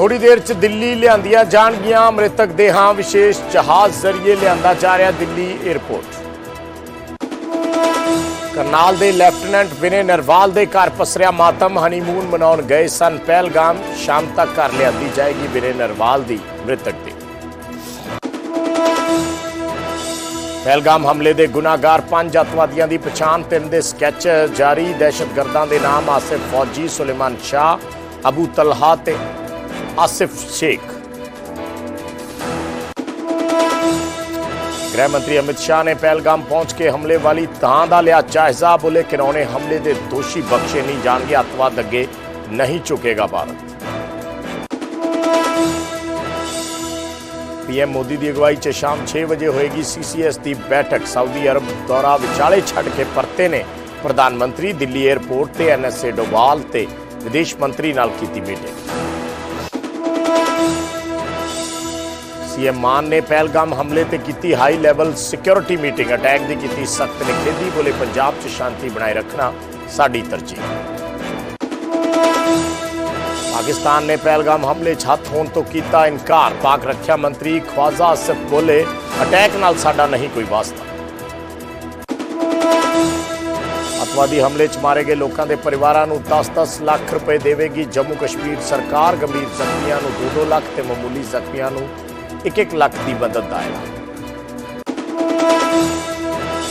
ਥੋੜੀ ਦੇਰ ਚ ਦਿੱਲੀ ਲਿਆਂਦੀਆਂ ਜਾਣਗੀਆਂ, ਮ੍ਰਿਤਕ ਦੇਹਾਂ, ਵਿਸ਼ੇਸ਼ ਜਹਾਜ਼ ਜ਼ਰੀਏ ਲਿਆਂਦਾ ਜਾ ਰਿਹਾ ਦਿੱਲੀ 에ਅਰਪੋਰਟ ਕਰਨਾਲ ਦੇ ਲੈਫਟੀਨੈਂਟ ਵਿਨੇ ਨਰਵਾਲ ਦੇ ਘਰ ਪਸਰਿਆ ਮਾਤਮ, ਹਨੀਮੂਨ ਮਨਾਉਣ ਗਏ ਸਨ ਪਹਿਲਗਾਮ। ਸ਼ਾਮ ਤੱਕ ਘਰ ਲਿਆਂਦੀ ਜਾਏਗੀ ਵਿਨੇ ਨਰਵਾਲ ਦੀ ਮ੍ਰਿਤਕ ਦੇ ਪਹਿਲਗਾਮ ਹਮਲੇ ਦੇ ਗੁਨਾਹਗਾਰ ਪੰਜ ਅੱਤਵਾਦੀਆਂ ਦੀ ਪਛਾਣ ਤਿੰਨ ਦੇ ਸਕੈਚ ਜਾਰੀ। ਦਹਿਸ਼ਤਗਰਦਾਂ ਦੇ ਨਾਮ ਆਸਿਫ ਫੌਜੀ, ਸੁਲੇਮਾਨ ਸ਼ਾਹ, ਅਬੂ ਤਲਹਾ ਤੇ ਆਸਿਫ ਸ਼ੇਖ ਗ੍ਰਹਿ ਮੰਤਰੀ ਅਮਿਤ ਸ਼ਾਹ ਨੇ ਪਹਿਲਗਾਮ ਪਹੁੰਚ ਕੇ ਹਮਲੇ ਵਾਲੀ ਥਾਂ ਦਾ ਲਿਆ ਜਾਇਜ਼ਾ, ਬੋਲੇ ਕਿਨੌਣੇ ਹਮਲੇ ਦੇ ਦੋਸ਼ੀ ਬਖਸ਼ੇ ਨਹੀਂ ਜਾਣਗੇ, ਅੱਤਵਾਦ ਅੱਗੇ ਨਹੀਂ ਝੁਕੇਗਾ ਭਾਰਤ। ਪੀਐਮ ਮੋਦੀ ਦੀ ਅਗਵਾਈ 'ਚ ਸ਼ਾਮ 6 ਵਜੇ ਹੋਏਗੀ ਸੀਸੀਐਸ ਦੀ ਬੈਠਕ। ਸਾਊਦੀ ਅਰਬ ਦੌਰਾ ਵਿਚਾਲੇ ਛੱਡ ਕੇ ਪਰਤੇ ਨੇ ਪ੍ਰਧਾਨ ਮੰਤਰੀ, ਦਿੱਲੀ 에ਅਰਪੋਰਟ ਤੇ ਐਨਐਸਏ ਡੋਵਾਲ ਤੇ ਵਿਦੇਸ਼ ਮੰਤਰੀ ਨਾਲ ਕੀਤੀ ਮੀਟਿੰਗ। ਸੀਐਮ ਮਾਨ ਨੇ ਪਹਿਲਗਾਮ ਹਮਲੇ ਤੇ ਕੀਤੀ high level security meeting attack ਦੀ ਕੀਤੀ ਸਖਤ ਨਿਖੇਧੀ ਬੋਲੇ ਪੰਜਾਬ 'ਚ ਸ਼ਾਂਤੀ ਬਣਾਏ ਰੱਖਣਾ ਸਾਡੀ ਤਰਜੀਹ। ਪਾਕਿਸਤਾਨ ਨੇ ਪਹਿਲਗਾਮ ਹਮਲੇ 'ਚ ਹੱਥ ਹੋਣ ਤੋਂ ਕੀਤਾ ਇਨਕਾਰ। ਪਾਕ ਰੱਖਿਆ ਮੰਤਰੀ ਖਵਾਜ਼ਾ ਆਸਿਫ ਬੋਲੇ ਅਟੈਕ ਨਾਲ ਸਾਡਾ ਨਹੀਂ ਕੋਈ ਵਾਸਤਾ। ਅਤਵਾਦੀ ਹਮਲੇ 'ਚ ਮਾਰੇ ਗਏ ਲੋਕਾਂ ਦੇ ਪਰਿਵਾਰਾਂ ਨੂੰ 10-10 ਲੱਖ ਰੁਪਏ ਦੇਵੇਗੀ ਜੰਮੂ ਕਸ਼ਮੀਰ ਸਰਕਾਰ। ਗੰਭੀਰ ਜ਼ਖਮੀਆਂ ਨੂੰ 2-2 ਲੱਖ ਤੇ ਮਾਮੂਲੀ ਜ਼ਖਮੀਆਂ ਨੂੰ 1-1 ਲੱਖ ਦੀ ਮਦਦ ਦਾ ਐਲਾਨ।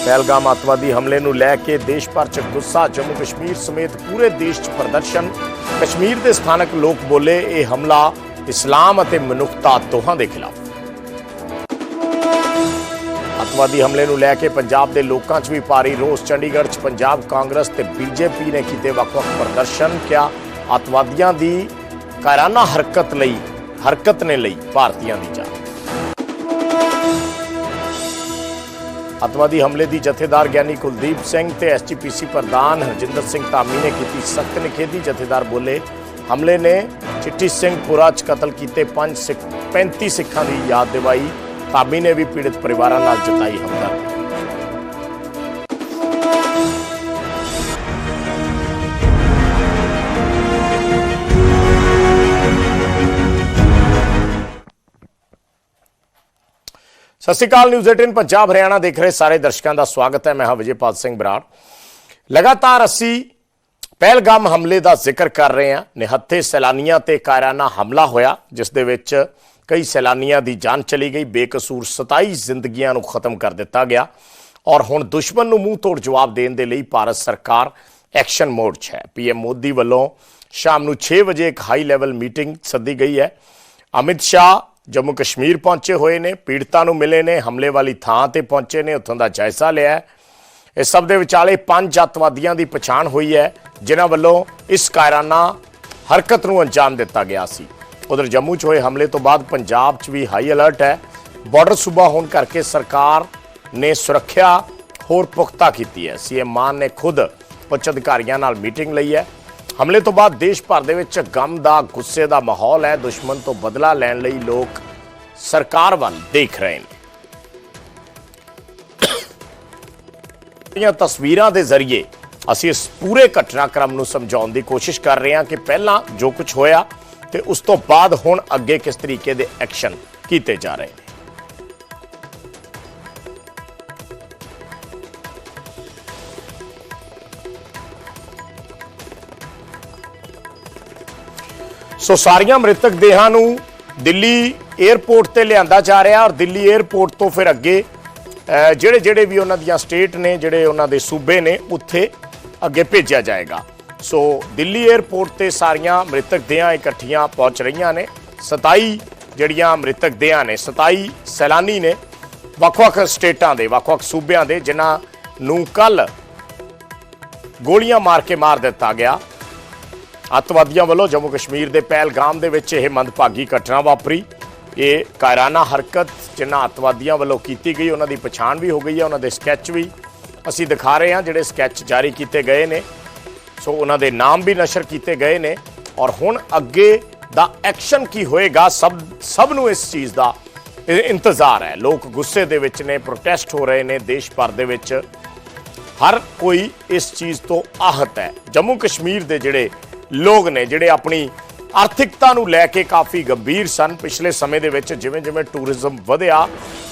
ਪਹਿਲਗਾਮ ਅਤਵਾਦੀ ਹਮਲੇ ਨੂੰ ਲੈ ਕੇ ਦੇਸ਼ ਭਰ 'ਚ ਗੁੱਸਾ, ਜੰਮੂ ਕਸ਼ਮੀਰ ਸਮੇਤ ਪੂਰੇ ਦੇਸ਼ 'ਚ ਪ੍ਰਦਰਸ਼ਨ। ਕਸ਼ਮੀਰ ਦੇ ਸਥਾਨਕ ਲੋਕ ਬੋਲੇ, ਇਹ ਹਮਲਾ ਇਸਲਾਮ ਅਤੇ ਮਨੁੱਖਤਾ ਦੋਹਾਂ ਦੇ ਖਿਲਾਫ। ਅਤਵਾਦੀ ਹਮਲੇ ਨੂੰ ਲੈ ਕੇ ਪੰਜਾਬ ਦੇ ਲੋਕਾਂ 'ਚ ਵੀ ਭਾਰੀ ਰੋਸ। ਚੰਡੀਗੜ੍ਹ 'ਚ ਪੰਜਾਬ ਕਾਂਗਰਸ ਤੇ ਬੀਜੇਪੀ ਨੇ ਕੀਤੇ ਵੱਖ-ਵੱਖ ਪ੍ਰਦਰਸ਼ਨ। ਕਿਹਾ ਅਤਵਾਦੀਆਂ ਦੀ ਕਾਇਰਾਨਾ ਹਰਕਤ ਲਈ ਹਰਕਤ ਨੇ ਲਈ ਭਾਰਤੀਆਂ ਦੀ ਜਾਨ। ਅਤਵਾਦੀ ਹਮਲੇ ਦੀ ਜਥੇਦਾਰ ਗਿਆਨੀ ਕੁਲਦੀਪ ਸਿੰਘ ਤੇ ਐਸਜੀਪੀਸੀ ਪ੍ਰਧਾਨ ਹਰਜਿੰਦਰ ਸਿੰਘ ਧਾਮੀ ਨੇ ਕੀਤੀ ਸਖਤ ਨਿਖੇਧੀ। ਜਥੇਦਾਰ ਬੋਲੇ, ਹਮਲੇ ਨੇ ਚਿੱਟੀ ਸਿੰਘ ਪੁਰਾ ਚ ਕਤਲ ਕੀਤੇ 5 ਸਿੱਖ 35 ਸਿੱਖਾਂ ਦੀ ਯਾਦ ਦਿਵਾਈ। ਧਾਮੀ ਨੇ ਵੀ ਪੀੜਤ ਪਰਿਵਾਰਾਂ ਨਾਲ ਜਤਾਈ ਹਮਦਰਦੀ। ਸਤਿ ਸ਼੍ਰੀ ਅਕਾਲ, ਨਿਊਜ਼ 18 ਪੰਜਾਬ, ਹਰਿਆਣਾ ਦੇਖ ਰਹੇ ਸਾਰੇ ਦਰਸ਼ਕਾਂ ਦਾ ਸਵਾਗਤ ਹੈ। ਮੈਂ ਹਾਂ ਵਿਜੇਪਾਲ ਸਿੰਘ ਬਰਾੜ। ਲਗਾਤਾਰ ਅਸੀਂ ਪਹਿਲਗਾਮ ਹਮਲੇ ਦਾ ਜ਼ਿਕਰ ਕਰ ਰਹੇ ਹਾਂ। ਨਿਹੱਥੇ ਸੈਲਾਨੀਆਂ ਤੇ ਕਾਇਰਾਨਾ ਹਮਲਾ ਹੋਇਆ, ਜਿਸ ਦੇ ਵਿੱਚ ਕਈ ਸੈਲਾਨੀਆਂ ਦੀ ਜਾਨ ਚਲੀ ਗਈ। ਬੇਕਸੂਰ 27 ਜ਼ਿੰਦਗੀਆਂ ਨੂੰ ਖਤਮ ਕਰ ਦਿੱਤਾ ਗਿਆ ਔਰ ਹੁਣ ਦੁਸ਼ਮਣ ਨੂੰ ਮੂੰਹ ਤੋੜ ਜਵਾਬ ਦੇਣ ਦੇ ਲਈ ਭਾਰਤ ਸਰਕਾਰ ਐਕਸ਼ਨ ਮੋਡ 'ਚ ਹੈ। ਪੀਐਮ ਮੋਦੀ ਵੱਲੋਂ ਸ਼ਾਮ ਨੂੰ 6 ਵਜੇ ਇੱਕ ਹਾਈ ਲੈਵਲ ਮੀਟਿੰਗ ਸੱਦੀ ਗਈ ਹੈ। ਅਮਿਤ ਸ਼ਾਹ ਜੰਮੂ ਕਸ਼ਮੀਰ ਪਹੁੰਚੇ ਹੋਏ ਨੇ, ਪੀੜਤਾਂ ਨੂੰ ਮਿਲੇ ਨੇ, ਹਮਲੇ ਵਾਲੀ ਥਾਂ ਤੇ ਪਹੁੰਚੇ ਨੇ, ਉੱਥੋਂ ਦਾ ਜਾਇਜ਼ਾ ਲਿਆ ਇਹ ਸਭ ਦੇ ਵਿਚਾਲੇ ਪੰਜ ਅੱਤਵਾਦੀਆਂ ਦੀ ਪਛਾਣ ਹੋਈ ਹੈ, ਜਿਨ੍ਹਾਂ ਵੱਲੋਂ ਇਸ ਕਾਇਰਾਨਾ ਹਰਕਤ ਨੂੰ ਅੰਜਾਮ ਦਿੱਤਾ ਗਿਆ ਸੀ। ਉਧਰ ਜੰਮੂ 'ਚ ਹੋਏ ਹਮਲੇ ਤੋਂ ਬਾਅਦ ਪੰਜਾਬ 'ਚ ਵੀ ਹਾਈ ਅਲਰਟ ਹੈ। ਬਾਰਡਰ ਸੂਬਾ ਹੋਣ ਕਰਕੇ ਸਰਕਾਰ ਨੇ ਸੁਰੱਖਿਆ ਹੋਰ ਪੁਖਤਾ ਕੀਤੀ ਹੈ। ਸੀਐਮ ਮਾਨ ਨੇ ਖੁਦ ਉੱਚ ਅਧਿਕਾਰੀਆਂ ਨਾਲ ਮੀਟਿੰਗ ਲਈ ਹੈ। ਹਮਲੇ ਤੋਂ ਬਾਅਦ ਦੇਸ਼ ਭਰ ਦੇ ਵਿੱਚ ਗਮ ਦਾ, ਗੁੱਸੇ ਦਾ ਮਾਹੌਲ ਹੈ। ਦੁਸ਼ਮਣ ਤੋਂ ਬਦਲਾ ਲੈਣ ਲਈ ਲੋਕ ਸਰਕਾਰ ਵੱਲ ਦੇਖ ਰਹੇ ਨੇ। ਇਹ ਤਸਵੀਰਾਂ ਦੇ ਜ਼ਰੀਏ ਅਸੀਂ ਇਸ ਪੂਰੇ ਘਟਨਾਕ੍ਰਮ ਨੂੰ ਸਮਝਾਉਣ ਦੀ ਕੋਸ਼ਿਸ਼ ਕਰ ਰਹੇ ਹਾਂ ਕਿ ਪਹਿਲਾਂ ਜੋ ਕੁਝ ਹੋਇਆ ਤੇ ਉਸ ਤੋਂ ਬਾਅਦ ਹੁਣ ਅੱਗੇ ਕਿਸ ਤਰੀਕੇ ਦੇ ਐਕਸ਼ਨ ਕੀਤੇ ਜਾ ਰਹੇ ਨੇ। ਸੋ ਸਾਰੀਆਂ ਮ੍ਰਿਤਕ ਦੇਹਾਂ ਨੂੰ ਦਿੱਲੀ 에ਅਰਪੋਰਟ ਤੇ ਲਿਆਂਦਾ ਜਾ ਰਿਹਾ ਔਰ ਦਿੱਲੀ 에ਅਰਪੋਰਟ ਤੋਂ ਫਿਰ ਅੱਗੇ ਜਿਹੜੇ ਜਿਹੜੇ ਵੀ ਉਹਨਾਂ ਦੀਆਂ ਸਟੇਟ ਨੇ, ਜਿਹੜੇ ਉਹਨਾਂ ਦੇ ਸੂਬੇ ਨੇ, ਉੱਥੇ ਅੱਗੇ ਭੇਜਿਆ ਜਾਏਗਾ। ਸੋ ਦਿੱਲੀ 에ਅਰਪੋਰਟ ਤੇ ਸਾਰੀਆਂ ਮ੍ਰਿਤਕ ਦੇਹਾਂ ਇਕੱਠੀਆਂ ਪਹੁੰਚ ਰਹੀਆਂ ਨੇ। 27 ਜਿਹੜੀਆਂ ਮ੍ਰਿਤਕ ਦੇਹਾਂ ਨੇ 27 ਸੈਲਾਨੀ ਨੇ, ਵੱਖ-ਵੱਖ ਸਟੇਟਾਂ ਦੇ, ਵੱਖ-ਵੱਖ ਸੂਬਿਆਂ ਦੇ, ਜਿਨ੍ਹਾਂ ਨੂੰ ਕੱਲ ਗੋਲੀਆਂ ਮਾਰ ਕੇ ਮਾਰ ਦਿੱਤਾ ਗਿਆ। ਅੱਤਵਾਦੀਆਂ ਵੱਲੋਂ ਜੰਮੂ ਕਸ਼ਮੀਰ ਦੇ ਪਹਿਲਗਾਮ ਦੇ ਵਿੱਚ ਇਹ ਮੰਦਭਾਗੀ ਘਟਨਾ ਵਾਪਰੀ। ਇਹ ਕਾਇਰਾਨਾ ਹਰਕਤ ਜਿਨ੍ਹਾਂ ਅੱਤਵਾਦੀਆਂ ਵੱਲੋਂ ਕੀਤੀ ਗਈ, ਉਹਨਾਂ ਦੀ ਪਛਾਣ ਵੀ ਹੋ ਗਈ ਹੈ, ਉਹਨਾਂ ਦੇ ਸਕੈਚ ਵੀ ਅਸੀਂ ਦਿਖਾ ਰਹੇ ਹਾਂ, ਜਿਹੜੇ ਸਕੈਚ ਜਾਰੀ ਕੀਤੇ ਗਏ ਨੇ। ਸੋ ਉਹਨਾਂ ਦੇ ਨਾਮ ਵੀ ਨਸ਼ਰ ਕੀਤੇ ਗਏ ਨੇ ਔਰ ਹੁਣ ਅੱਗੇ ਦਾ ਐਕਸ਼ਨ ਕੀ ਹੋਏਗਾ, ਸਭ ਸਭ ਨੂੰ ਇਸ ਚੀਜ਼ ਦਾ ਇੰਤਜ਼ਾਰ ਹੈ। ਲੋਕ ਗੁੱਸੇ ਦੇ ਵਿੱਚ ਨੇ, ਪ੍ਰੋਟੈਸਟ ਹੋ ਰਹੇ ਨੇ ਦੇਸ਼ ਭਰ ਦੇ ਵਿੱਚ। ਹਰ ਕੋਈ ਇਸ ਚੀਜ਼ ਤੋਂ ਆਹਤ ਹੈ। ਜੰਮੂ ਕਸ਼ਮੀਰ ਦੇ ਜਿਹੜੇ ਲੋਕ ਨੇ ਜਿਹੜੇ ਆਪਣੀ ਆਰਥਿਕਤਾ ਨੂੰ ਲੈ ਕੇ ਕਾਫੀ ਗੰਭੀਰ ਸਨ। ਪਿਛਲੇ ਸਮੇਂ ਦੇ ਵਿੱਚ ਜਿਵੇਂ ਜਿਵੇਂ ਟੂਰਿਜ਼ਮ ਵਧਿਆ,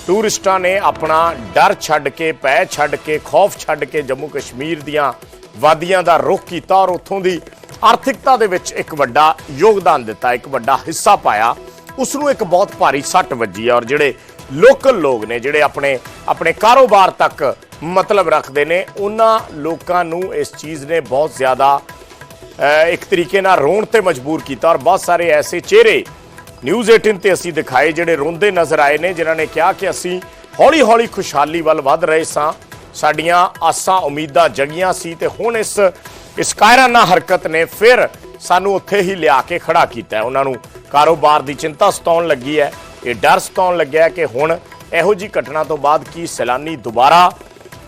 ਟੂਰਿਸਟਾਂ ਨੇ ਆਪਣਾ ਡਰ ਛੱਡ ਕੇ ਪੈ ਛੱਡ ਕੇ, ਖੌਫ ਛੱਡ ਕੇ ਜੰਮੂ ਕਸ਼ਮੀਰ ਦੀਆਂ ਵਾਦੀਆਂ ਦਾ ਰੁਖ ਕੀਤਾ ਔਰ ਉੱਥੋਂ ਦੀ ਆਰਥਿਕਤਾ ਦੇ ਵਿੱਚ ਇੱਕ ਵੱਡਾ ਯੋਗਦਾਨ ਦਿੱਤਾ, ਇੱਕ ਵੱਡਾ ਹਿੱਸਾ ਪਾਇਆ। ਉਸ ਨੂੰ ਇੱਕ ਬਹੁਤ ਭਾਰੀ ਸੱਟ ਵੱਜੀ ਔਰ ਜਿਹੜੇ ਲੋਕਲ ਲੋਕ ਨੇ, ਜਿਹੜੇ ਆਪਣੇ ਆਪਣੇ ਕਾਰੋਬਾਰ ਤੱਕ ਮਤਲਬ ਰੱਖਦੇ ਨੇ, ਉਹਨਾਂ ਲੋਕਾਂ ਨੂੰ ਇਸ ਚੀਜ਼ ਨੇ ਬਹੁਤ ਜ਼ਿਆਦਾ ਇੱਕ ਤਰੀਕੇ ਨਾਲ ਰੋਣ ਤੇ ਮਜਬੂਰ ਕੀਤਾ ਔਰ ਬਹੁਤ ਸਾਰੇ ਐਸੇ ਚਿਹਰੇ ਨਿਊਜ਼ 18 ਤੇ ਅਸੀਂ ਦਿਖਾਏ ਜਿਹੜੇ ਰੋਂਦੇ ਨਜ਼ਰ ਆਏ ਨੇ, ਜਿਨ੍ਹਾਂ ਨੇ ਕਿਹਾ ਕਿ ਅਸੀਂ ਹੌਲੀ-ਹੌਲੀ ਖੁਸ਼ਹਾਲੀ ਵੱਲ ਵੱਧ ਰਹੇ ਸਾਂ। ਸਾਡੀਆਂ ਆਸਾਂ ਉਮੀਦਾਂ ਜਗੀਆਂ ਸੀ ਤੇ ਹੁਣ ਇਸ ਇਸ ਕਾਇਰਾਨਾ ਹਰਕਤ ਨੇ ਫਿਰ ਸਾਨੂੰ ਉੱਥੇ ਹੀ ਲਿਆ ਕੇ ਖੜਾ ਕੀਤਾ ਉਹਨਾਂ ਨੂੰ ਕਾਰੋਬਾਰ ਦੀ ਚਿੰਤਾ ਸਤਾਉਣ ਲੱਗੀ ਹੈ। ਇਹ ਡਰ ਸਤਾਉਣ ਲੱਗਿਆ ਕਿ ਹੁਣ ਇਹੋ ਜੀ ਘਟਨਾ ਤੋਂ ਬਾਅਦ ਕੀ ਸੈਲਾਨੀ ਦੁਬਾਰਾ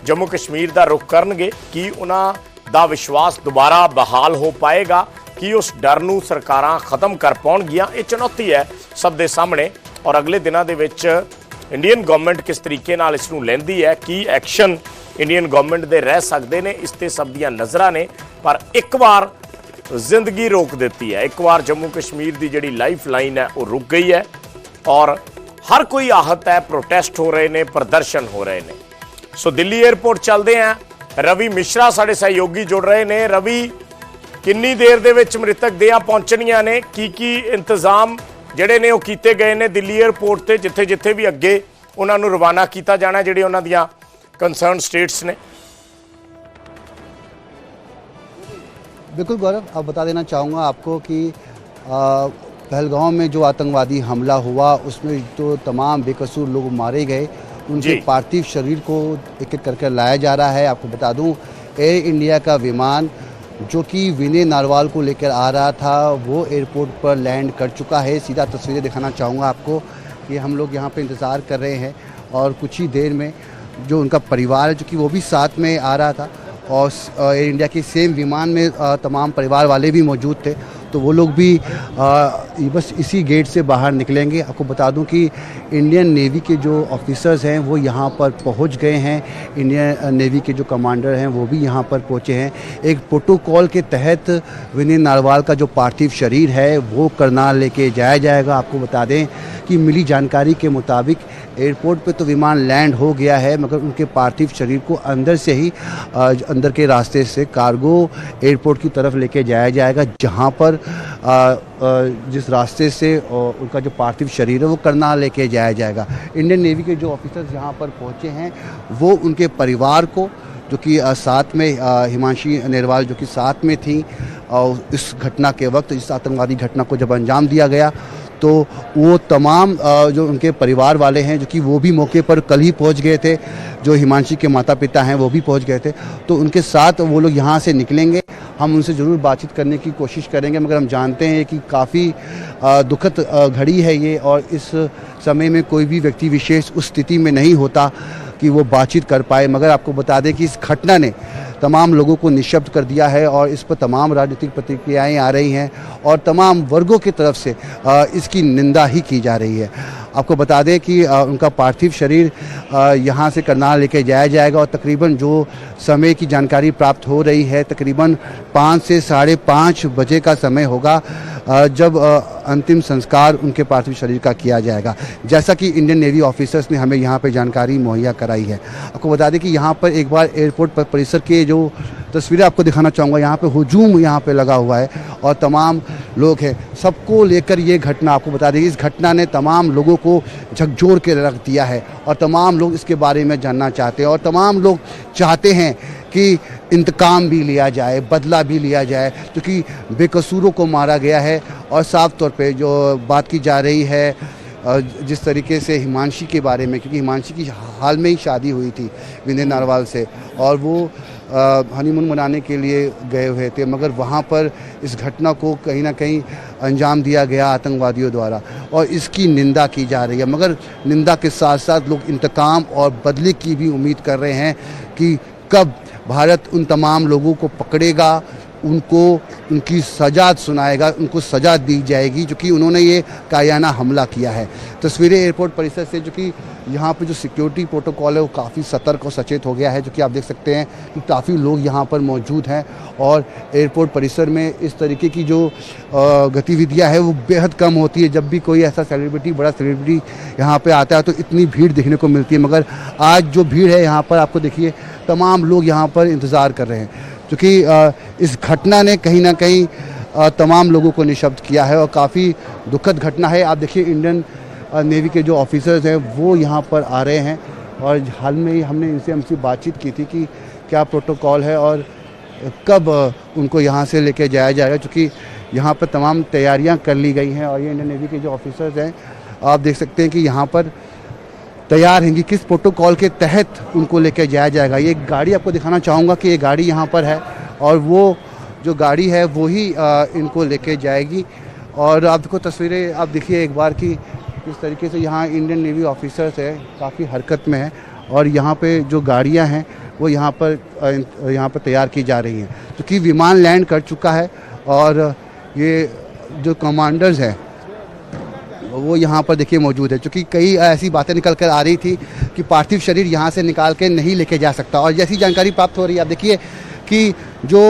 ਜੰਮੂ ਕਸ਼ਮੀਰ ਦਾ ਰੁਖ ਕਰਨਗੇ, ਕੀ ਉਹਨਾਂ ਦਾ ਵਿਸ਼ਵਾਸ ਦੁਬਾਰਾ ਬਹਾਲ ਹੋ ਪਾਏਗਾ ਕਿ ਉਸ ਡਰ ਨੂੰ ਸਰਕਾਰਾਂ ਖਤਮ ਕਰ ਪਾਉਣਗੀਆਂ। ਇਹ ਚੁਣੌਤੀ ਹੈ ਸਭ ਦੇ ਸਾਹਮਣੇ। ਔਰ ਅਗਲੇ ਦਿਨਾਂ ਦੇ ਵਿੱਚ ਇੰਡੀਅਨ ਗਵਰਨਮੈਂਟ ਕਿਸ ਤਰੀਕੇ ਨਾਲ ਇਸ ਨੂੰ ਲੈਂਦੀ ਹੈ, ਕੀ ਐਕਸ਼ਨ ਇੰਡੀਅਨ ਗਵਰਨਮੈਂਟ ਦੇ ਰਹਿ ਸਕਦੇ ਨੇ, ਇਸ ਤੇ ਸਭ ਦੀਆਂ ਨਜ਼ਰਾਂ ਨੇ। ਪਰ ਇੱਕ ਵਾਰ ਜ਼ਿੰਦਗੀ ਰੋਕ ਦਿੱਤੀ ਹੈ। ਇੱਕ ਵਾਰ ਜੰਮੂ ਕਸ਼ਮੀਰ ਦੀ ਜਿਹੜੀ ਲਾਈਫ ਲਾਈਨ ਹੈ, ਉਹ ਰੁਕ ਗਈ ਹੈ। ਔਰ ਹਰ ਕੋਈ ਆਹਤ ਹੈ ਪ੍ਰੋਟੈਸਟ ਹੋ ਰਹੇ ਨੇ, ਪ੍ਰਦਰਸ਼ਨ ਹੋ ਰਹੇ ਨੇ। ਸੋ ਦਿੱਲੀ 에ਅਰਪੋਰਟ ਚੱਲਦੇ ਆਂ ਰਵੀ ਮਿਸ਼ਰਾ ਸਾਡੇ ਸਹਿਯੋਗੀ ਜੁੜ ਰਹੇ ਨੇ। ਰਵੀ, ਕਿੰਨੀ ਦੇਰ ਦੇ ਵਿੱਚ ਮ੍ਰਿਤਕ ਦੇਹਾਂ ਪਹੁੰਚਣੀਆਂ ਨੇ? ਕੀ ਕੀ ਇੰਤਜ਼ਾਮ ਜਿਹੜੇ ਨੇ ਉਹ ਕੀਤੇ ਗਏ ਨੇ ਦਿੱਲੀ 에ਅਰਪੋਰਟ ਤੇ ਜਿੱਥੇ ਜਿੱਥੇ ਵੀ ਅੱਗੇ ਉਹਨਾਂ ਨੂੰ ਰਵਾਨਾ ਕੀਤਾ ਜਾਣਾ, ਜਿਹੜੇ ਉਹਨਾਂ ਦੀਆਂ ਕੰਸਰਨ ਸਟੇਟਸ ਨੇ? ਬਿਲਕੁਲ ਗੌਰਵ अब बता देना चाहूँगा आपको कि पहलगांव में जो आतंकवादी हमला हुआ उसमें जो तमाम बेकसूर लोग मारे गए उनके पार्थिव शरीर को एक एक करके लाया जा रहा है। आपको बता दूँ एयर इंडिया का विमान जो कि विनय नारवाल को लेकर आ रहा था वो एयरपोर्ट पर लैंड कर चुका है। सीधा तस्वीरें दिखाना चाहूँगा आपको कि हम लोग यहाँ पर इंतज़ार कर रहे हैं और कुछ ही देर में जो उनका परिवार है जो कि वो भी साथ में आ रहा था और एयर इंडिया के सेम विमान में तमाम परिवार वाले भी मौजूद थे। तो वो लोग भी ये बस इसी गेट से बाहर निकलेंगे। आपको बता दूँ कि इंडियन नेवी के जो ऑफिसर्स हैं, वो यहाँ पर पहुँच गए हैं। इंडियन नेवी के जो कमांडर हैं, वो भी यहाँ पर पहुँचे हैं। एक प्रोटोकॉल के तहत विनय नारवाल का जो पार्थिव शरीर है, वो करनाल लेके जाया जाएगा। आपको बता दें कि मिली जानकारी के मुताबिक एयरपोर्ट पे तो विमान लैंड हो गया है, मगर उनके पार्थिव शरीर को अंदर से ही अंदर के रास्ते से कार्गो एयरपोर्ट की तरफ़ लेके जाया जाएगा, जहाँ पर अ, आ, जिस रास्ते से उनका जो पार्थिव शरीर है वो करनाल लेके जाया जाएगा। इंडियन नेवी के जो ऑफिसर्स यहाँ पर पहुँचे हैं वो उनके परिवार को जो कि साथ में हिमांशी नेरवाल जो कि साथ में थी और इस घटना के वक्त इस आतंकवादी घटना को जब अंजाम दिया गया तो वो तमाम जो उनके परिवार वाले हैं, जो कि वो भी मौके पर कल ही पहुँच गए थे, जो हिमांशी के माता पिता हैं, वो भी पहुँच गए थे। तो उनके साथ वो लोग यहाँ से निकलेंगे। हम उनसे ज़रूर बातचीत करने की कोशिश करेंगे, मगर हम जानते हैं कि काफ़ी दुखद घड़ी है ये, और इस समय में कोई भी व्यक्ति विशेष उस स्थिति में नहीं होता कि वो बातचीत कर पाए। मगर आपको बता दें कि इस घटना ने तमाम लोगों को निःशब्द कर दिया है और इस पर तमाम राजनीतिक प्रतिक्रियाएँ आ रही हैं और तमाम वर्गों की तरफ़ से इसकी निंदा ही की जा रही है। आपको बता दें कि उनका पार्थिव शरीर यहाँ से करनाल लेके जाया जाएगा और तकरीबन जो समय की जानकारी प्राप्त हो रही है, तकरीबन पाँच से साढ़े पाँच बजे का समय होगा। जब अंतिम संस्कार उनके पार्थिव शरीर का किया जाएगा। जैसा कि इंडियन नेवी ऑफिसर्स ने हमें यहाँ पर जानकारी मुहैया कराई है। आपको बता दें कि यहाँ पर एक बार एयरपोर्ट पर परिसर के जो तस्वीरें आपको दिखाना चाहूँगा, यहाँ पे हुजूम यहाँ पे लगा हुआ है और तमाम लोग हैं। सबको लेकर ये घटना, आपको बता दें, इस घटना ने तमाम लोगों को झकझोर के रख दिया है और तमाम लोग इसके बारे में जानना चाहते हैं और तमाम लोग चाहते हैं कि इंतकाम भी लिया जाए, बदला भी लिया जाए, क्योंकि तो बेकसूरों को मारा गया है और साफ़ तौर पे जो बात की जा रही है जिस तरीके से हिमांशी के बारे में, क्योंकि हिमांशी की हाल में ही शादी हुई थी विनय नारवाल से और वो हनीमून मनाने के लिए गए हुए थे, मगर वहाँ पर इस घटना को कहीं ना कहीं अंजाम दिया गया आतंकवादियों द्वारा और इसकी निंदा की जा रही है। मगर निंदा के साथ साथ लोग इंतकाम और बदले की भी उम्मीद कर रहे हैं कि कब भारत उन तमाम लोगों को पकड़ेगा, उनको, उनकी सजा सुनाएगा, उनको सजा दी जाएगी, जो कि उन्होंने ये कायाना हमला किया है। तस्वीरें एयरपोर्ट परिसर से, जो कि यहाँ पर जो सिक्योरिटी प्रोटोकॉल है, वो काफ़ी सतर्क और सचेत हो गया है, जो कि आप देख सकते हैं कि काफ़ी लोग यहाँ पर मौजूद हैं और एयरपोर्ट परिसर में इस तरीके की जो गतिविधियाँ हैं, वो बेहद कम होती है। जब भी कोई ऐसा सेलिब्रिटी, बड़ा सेलिब्रिटी यहाँ पर आता है तो इतनी भीड़ देखने को मिलती है। मगर आज जो भीड़ है यहाँ पर, आपको देखिए तमाम लोग यहाँ पर इंतज़ार कर रहे हैं। क्योंकि इस घटना ने कहीं ना कहीं तमाम लोगों को निशब्द किया है और काफ़ी दुखद घटना है। आप देखिए, इंडियन नेवी के जो ऑफिसर्स हैं, वो यहाँ पर आ रहे हैं और हाल में ही हमने इनसे हमसे बातचीत की थी कि क्या प्रोटोकॉल है और कब उनको यहाँ से लेके जाया जाएगा। क्योंकि यहाँ पर तमाम तैयारियाँ कर ली गई हैं और ये इंडियन नेवी के जो ऑफिसर्स हैं, आप देख सकते हैं कि यहाँ पर तैयार हैं कि किस प्रोटोकॉल के तहत उनको लेकर जाया जाएगा। ये गाड़ी आपको दिखाना चाहूँगा कि ये गाड़ी यहाँ पर है और वो जो गाड़ी है वो ही अ, इनको लेके जाएगी। और आपको तस्वीरें आप देखिए एक बार कि किस तरीके से यहाँ इंडियन नेवी ऑफिसर्स है काफ़ी हरकत में है और यहाँ पे जो गाड़ियाँ हैं वो यहाँ पर यहाँ पर तैयार की जा रही हैं। क्योंकि विमान लैंड कर चुका है और ये जो कमांडर्स हैं वो यहाँ पर देखिए मौजूद है क्योंकि कई ऐसी बातें निकल कर आ रही थी कि पार्थिव शरीर यहाँ से निकाल के नहीं लेके जा सकता। और जैसी जानकारी प्राप्त हो रही है आप देखिए कि जो